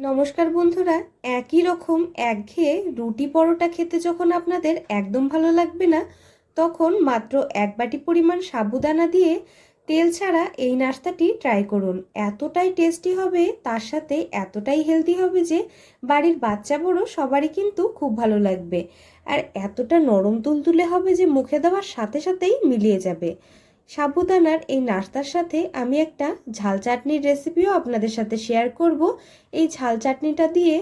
নমস্কার বন্ধুরা, একই রকম একঘেয়ে রুটি পরোটা খেতে যখন আপনাদের একদম ভালো লাগবে না, তখন মাত্র এক বাটি পরিমাণ সাবুদানা দিয়ে তেল ছাড়া এই নাস্তাটি ট্রাই করুন। এতটাই টেস্টি হবে, তার সাথে এতটাই হেলদি হবে যে বাড়ির বাচ্চা বড় সবারই কিন্তু খুব ভালো লাগবে। আর এতটা নরম তুলতুলে হবে যে মুখে দেওয়ার সাথে সাথেই মিলিয়ে যাবে। সাবুদানার এই নাস্তার সাথে আমি একটা ঝাল চাটনির রেসিপিও আপনাদের সাথে শেয়ার করব। এই ঝাল চাটনিটা দিয়ে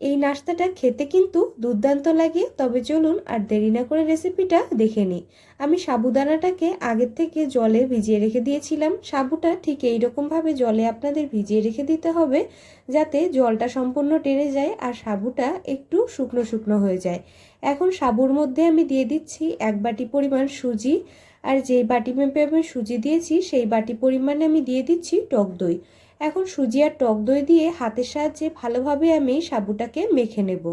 এই নাস্তাটা খেতে কিন্তু দুর্দান্ত লাগে। তবে চলুন আর দেরি না করে রেসিপিটা দেখে নিই। আমি সাবুদানাটাকে আগের থেকে জলে ভিজিয়ে রেখে দিয়েছিলাম। সাবুটা ঠিক এই রকমভাবে জলে আপনাদের ভিজিয়ে রেখে দিতে হবে যাতে জলটা সম্পূর্ণ টেনে যায় আর সাবুটা একটু শুকনো শুকনো হয়ে যায়। এখন সাবুর মধ্যে আমি দিয়ে দিচ্ছি এক বাটি পরিমাণ সুজি আর যেই বাটি মেপে আমি সুজি দিয়েছি, সেই বাটি পরিমাণে আমি দিয়ে দিচ্ছি টক দই। এখন সুজি আর টক দই দিয়ে হাতের সাহায্যে ভালোভাবে আমি সাবুটাকে মেখে নেব।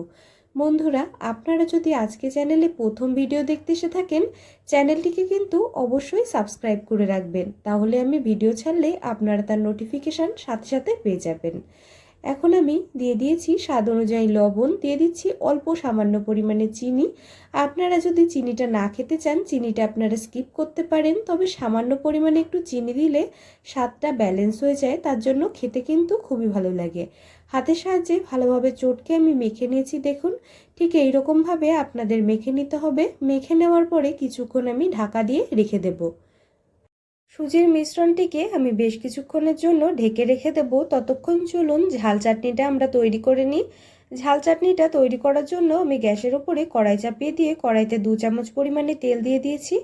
বন্ধুরা, আপনারা যদি আজকে চ্যানেলে প্রথম ভিডিও দেখতে এসে থাকেন, চ্যানেলটিকে কিন্তু অবশ্যই সাবস্ক্রাইব করে রাখবেন। তাহলে আমি ভিডিও ছাড়লে আপনারা তার নোটিফিকেশান সাথে সাথে পেয়ে যাবেন। এখন আমি দিয়ে দিয়েছি স্বাদ অনুযায়ী লবণ, দিয়ে দিচ্ছি অল্প সামান্য পরিমাণে চিনি। আপনারা যদি চিনিটা না খেতে চান, চিনিটা আপনারা স্কিপ করতে পারেন, তবে সামান্য পরিমাণে একটু চিনি দিলে স্বাদটা ব্যালেন্স হয়ে যায়, তার জন্য খেতে কিন্তু খুবই ভালো লাগে। হাতের সাহায্যে ভালোভাবে চটকে আমি মেখে নিয়েছি, দেখুন। ঠিক এই রকমভাবে আপনাদের মেখে নিতে হবে। মেখে নেওয়ার পরে কিছুক্ষণ আমি ঢাকা দিয়ে রেখে দেবো। সুজির মিশ্রণটিকে আমি বেশ কিছুক্ষণের জন্য ঢেকে রেখে দেবো। ততক্ষণ চলুন ঝাল চাটনিটা আমরা তৈরি করে নিই। ঝাল চাটনিটা তৈরি করার জন্য আমি গ্যাসের ওপরে কড়াই চাপিয়ে দিয়ে কড়াইতে দু চামচ পরিমাণে তেল দিয়ে দিয়েছি।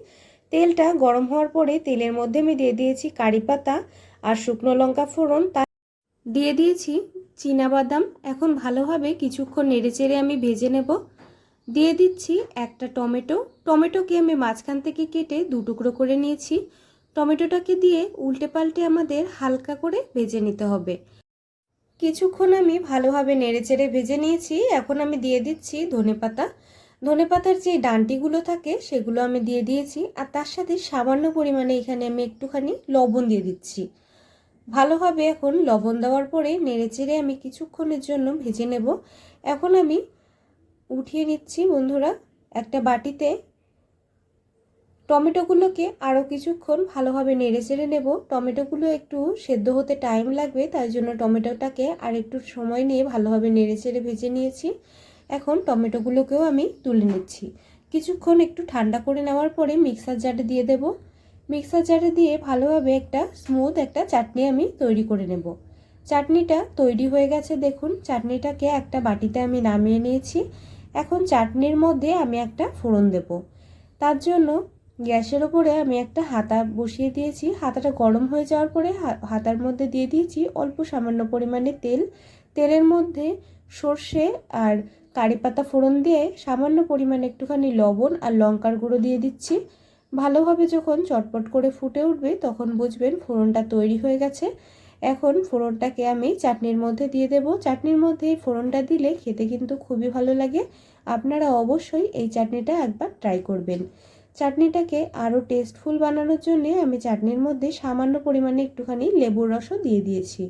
তেলটা গরম হওয়ার পরে তেলের মধ্যে আমি দিয়ে দিয়েছি কারি পাতা আর শুকনো লঙ্কা ফোড়ন। তার দিয়ে দিয়েছি বাদাম এখন ভালোভাবে কিছুক্ষণ নেড়ে চেড়ে আমি ভেজে নেব। দিয়ে দিচ্ছি একটা টমেটো। টমেটোকে আমি মাঝখান থেকে কেটে দু টুকরো করে নিয়েছি। টমেটোটাকে দিয়ে উল্টে পাল্টে আমাদের হালকা করে ভেজে নিতে হবে। কিছুক্ষণ আমি ভালোভাবে নেড়েচেড়ে ভেজে নিয়েছি। এখন আমি দিয়ে দিচ্ছি ধনে পাতা। ধনে পাতার যে ডান্টিগুলো থাকে, সেগুলো আমি দিয়ে দিয়েছি। আর তার সাথে সামান্য পরিমাণে এখানে আমি একটুখানি লবণ দিয়ে দিচ্ছি। ভালোভাবে এখন লবণ দেওয়ার পরে নেড়েচেড়ে আমি কিছুক্ষণের জন্য ভেজে নেব। এখন আমি উঠিয়ে নিচ্ছি বন্ধুরা, একটা বাটিতে টমেটোগুলোকে আরও কিছুক্ষণ ভালোভাবে নেড়ে চেড়ে নেব। টমেটোগুলো একটু সেদ্ধ হতে টাইম লাগবে, তাই জন্য টমেটোটাকে আর একটু সময় নিয়ে ভালোভাবে নেড়ে চেড়ে ভেজে নিয়েছি। এখন টমেটোগুলোকেও আমি তুলে নিচ্ছি। কিছুক্ষণ একটু ঠান্ডা করে নেওয়ার পরে মিক্সার জারে দিয়ে দেব। মিক্সার জারে দিয়ে ভালোভাবে একটা স্মুথ একটা চাটনি আমি তৈরি করে নেব। চাটনিটা তৈরি হয়ে গেছে দেখুন, চাটনিটাকে একটা বাটিতে আমি নামিয়ে নিয়েছি। এখন চাটনির মধ্যে আমি একটা ফোড়ন দেব। তার জন্য গ্যাসের ওপরে আমি একটা হাতা বসিয়ে দিয়েছি। হাতাটা গরম হয়ে যাওয়ার পরে হাতার মধ্যে দিয়ে দিয়েছি অল্প সামান্য পরিমাণে তেল। তেলের মধ্যে সর্ষে আর কারি পাতা ফোড়ন দিয়ে সামান্য পরিমাণে একটুখানি লবণ আর লঙ্কার গুঁড়ো দিয়ে দিচ্ছি। ভালোভাবে যখন চটপট করে ফুটে উঠবে তখন বুঝবেন ফোড়নটা তৈরি হয়ে গেছে। এখন ফোড়নটাকে আমি চাটনির মধ্যে দিয়ে দেব। চাটনির মধ্যে এই ফোড়নটা দিলে খেতে কিন্তু খুবই ভালো লাগে। আপনারা অবশ্যই এই চাটনিটা একবার ট্রাই করবেন। চাটনিটাকে আরও টেস্টফুল বানানোর জন্যে আমি চাটনির মধ্যে সামান্য পরিমাণে একটুখানি লেবুর রসও দিয়ে দিয়েছি।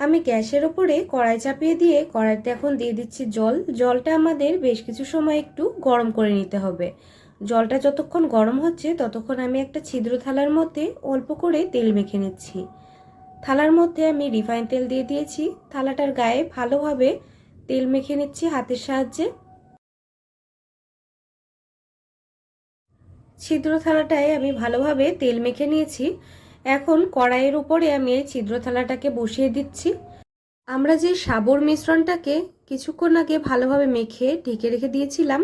আমি গ্যাসের ওপরে কড়াই চাপিয়ে দিয়ে কড়াইতে এখন দিয়ে দিচ্ছি জল। জলটা আমাদের বেশ কিছু সময় একটু গরম করে নিতে হবে। জলটা যতক্ষণ গরম হচ্ছে ততক্ষণ আমি একটা ছিদ্র থালার মধ্যে অল্প করে তেল মেখে নিচ্ছি। থালার মধ্যে আমি রিফাইন তেল দিয়ে দিয়েছি। থালাটার গায়ে ভালোভাবে তেল মেখে নিচ্ছি হাতের সাহায্যে। ছিদ্র থালাটায় আমি ভালোভাবে তেল মেখে নিয়েছি। এখন কড়াইয়ের উপরে আমি এই ছিদ্র থালাটাকে বসিয়ে দিচ্ছি। আমরা যে সাবর মিশ্রণটাকে কিছুক্ষণ আগে ভালোভাবে মেখে ঢেকে রেখে দিয়েছিলাম,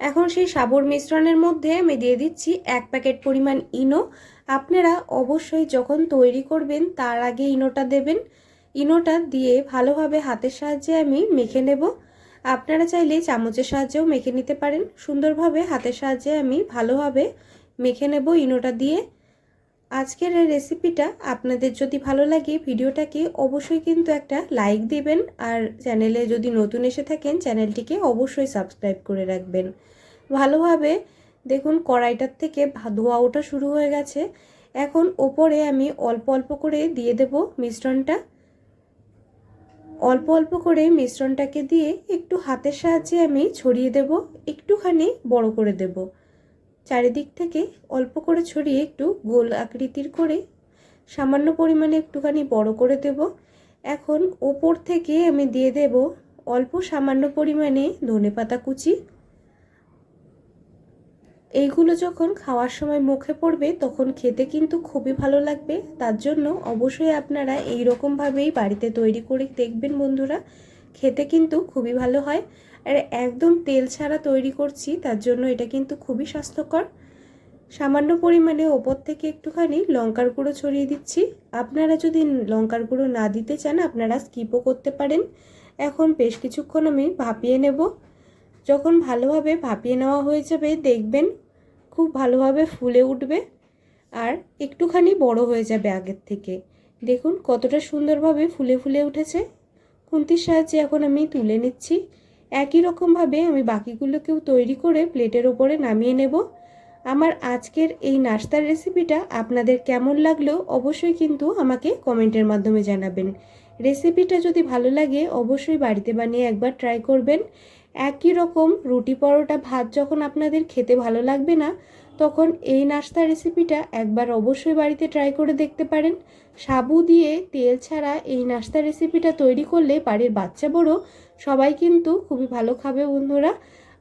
এখন সেই সাবর মিশ্রণের মধ্যে আমি দিয়ে দিচ্ছি এক প্যাকেট পরিমাণ ইনো। আপনারা অবশ্যই যখন তৈরি করবেন, তার আগে ইনোটা দেবেন। ইনোটা দিয়ে ভালোভাবে হাতের সাহায্যে আমি মেখে নেব। আপনারা চাইলে চামচের সাহায্যেও মেখে নিতে পারেন। সুন্দরভাবে হাতের সাহায্যে আমি ভালোভাবে মেখে নেব ইনোটা দিয়ে। আজকের এই রেসিপিটা আপনাদের যদি ভালো লাগে ভিডিওটাকে অবশ্যই কিন্তু একটা লাইক দিবেন আর চ্যানেলে যদি নতুন এসে থাকেন চ্যানেলটিকে অবশ্যই সাবস্ক্রাইব করে রাখবেন। ভালোভাবে দেখুন কড়াইটার থেকে ধোয়া ওঠা শুরু হয়ে গেছে। এখন ওপরে আমি অল্প অল্প করে দিয়ে দেব মিশ্রণটা। অল্প অল্প করে মিশ্রণটাকে দিয়ে একটু হাতের সাহায্যে আমি ছড়িয়ে দেব, একটুখানি বড় করে দেব। চারিদিক থেকে অল্প করে ছড়িয়ে একটু গোল আকৃতির করে সামান্য পরিমাণে একটুখানি বড় করে দেব। এখন ওপর থেকে আমি দিয়ে দেব অল্প সামান্য পরিমাণে ধনে পাতা কুচি। এইগুলো যখন খাওয়ার সময় মুখে পড়বে, তখন খেতে কিন্তু খুবই ভালো লাগবে। তার জন্য অবশ্যই আপনারা এই রকমভাবেই বাড়িতে তৈরি করে দেখবেন বন্ধুরা। খেতে কিন্তু খুবই ভালো হয়। আর একদম তেল ছাড়া তৈরি করছি, তার জন্য এটা কিন্তু খুবই স্বাস্থ্যকর। সামান্য পরিমাণে ওপর থেকে একটুখানি লঙ্কার গুঁড়ো ছড়িয়ে দিচ্ছি। আপনারা যদি লঙ্কার গুঁড়ো না দিতে চান, আপনারা স্কিপও করতে পারেন। এখন বেশ কিছুক্ষণ আমি ভাপিয়ে নেব। যখন ভালোভাবে ভাপিয়ে নেওয়া হয়ে যাবে, দেখবেন খুব ভালোভাবে ফুলে উঠবে আর একটুখানি বড় হয়ে যাবে আগের থেকে। দেখুন কতটা সুন্দরভাবে ফুলে ফুলে উঠেছে। খুন্তির সাহায্যে এখন আমি তুলে নিচ্ছি। একই রকমভাবে আমি বাকিগুলোকেও তৈরি করে প্লেটের ওপরে নামিয়ে নেব। আমার আজকের এই নাস্তার রেসিপিটা আপনাদের কেমন লাগল অবশ্যই কিন্তু আমাকে কমেন্টের মাধ্যমে জানাবেন। রেসিপিটা যদি ভালো লাগে, অবশ্যই বাড়িতে বানিয়ে একবার ট্রাই করবেন। একই রকম রুটি পরোটা, ভাত যখন আপনাদের খেতে ভালো লাগবে না, তখন এই নাস্তা রেসিপিটা একবার অবশ্যই বাড়িতে ট্রাই করে দেখতে পারেন। সাবু দিয়ে তেল ছাড়া এই নাস্তা রেসিপিটা তৈরি করলে বাড়ির বাচ্চা বড় সবাই কিন্তু খুবই ভালো খাবে বন্ধুরা।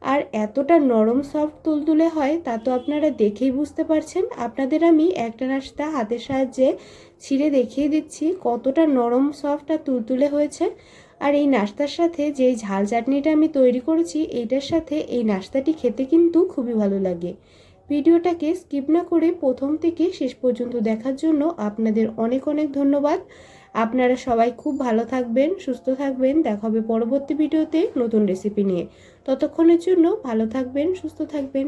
আর এতটা নরম সফট তুলতুলে হয় তা তো আপনারা দেখেই বুঝতে পারছেন। আপনাদের আমি একটা নাস্তা হাতের সাহায্যে ছিঁড়ে দেখিয়ে দিচ্ছি কতটা নরম সফট আর তুলতুলে হয়েছে। আর এই নাস্তার সাথে যে ঝাল চাটনিটা আমি তৈরি করেছি, এইটার সাথে এই নাস্তাটি খেতে কিন্তু খুবই ভালো লাগে। ভিডিওটাকে স্কিপ না করে প্রথম থেকে শেষ পর্যন্ত দেখার জন্য আপনাদের অনেক অনেক ধন্যবাদ। আপনারা সবাই খুব ভালো থাকবেন, সুস্থ থাকবেন। দেখা হবে পরবর্তী ভিডিওতে নতুন রেসিপি নিয়ে। ততক্ষণের জন্য ভালো থাকবেন, সুস্থ থাকবেন।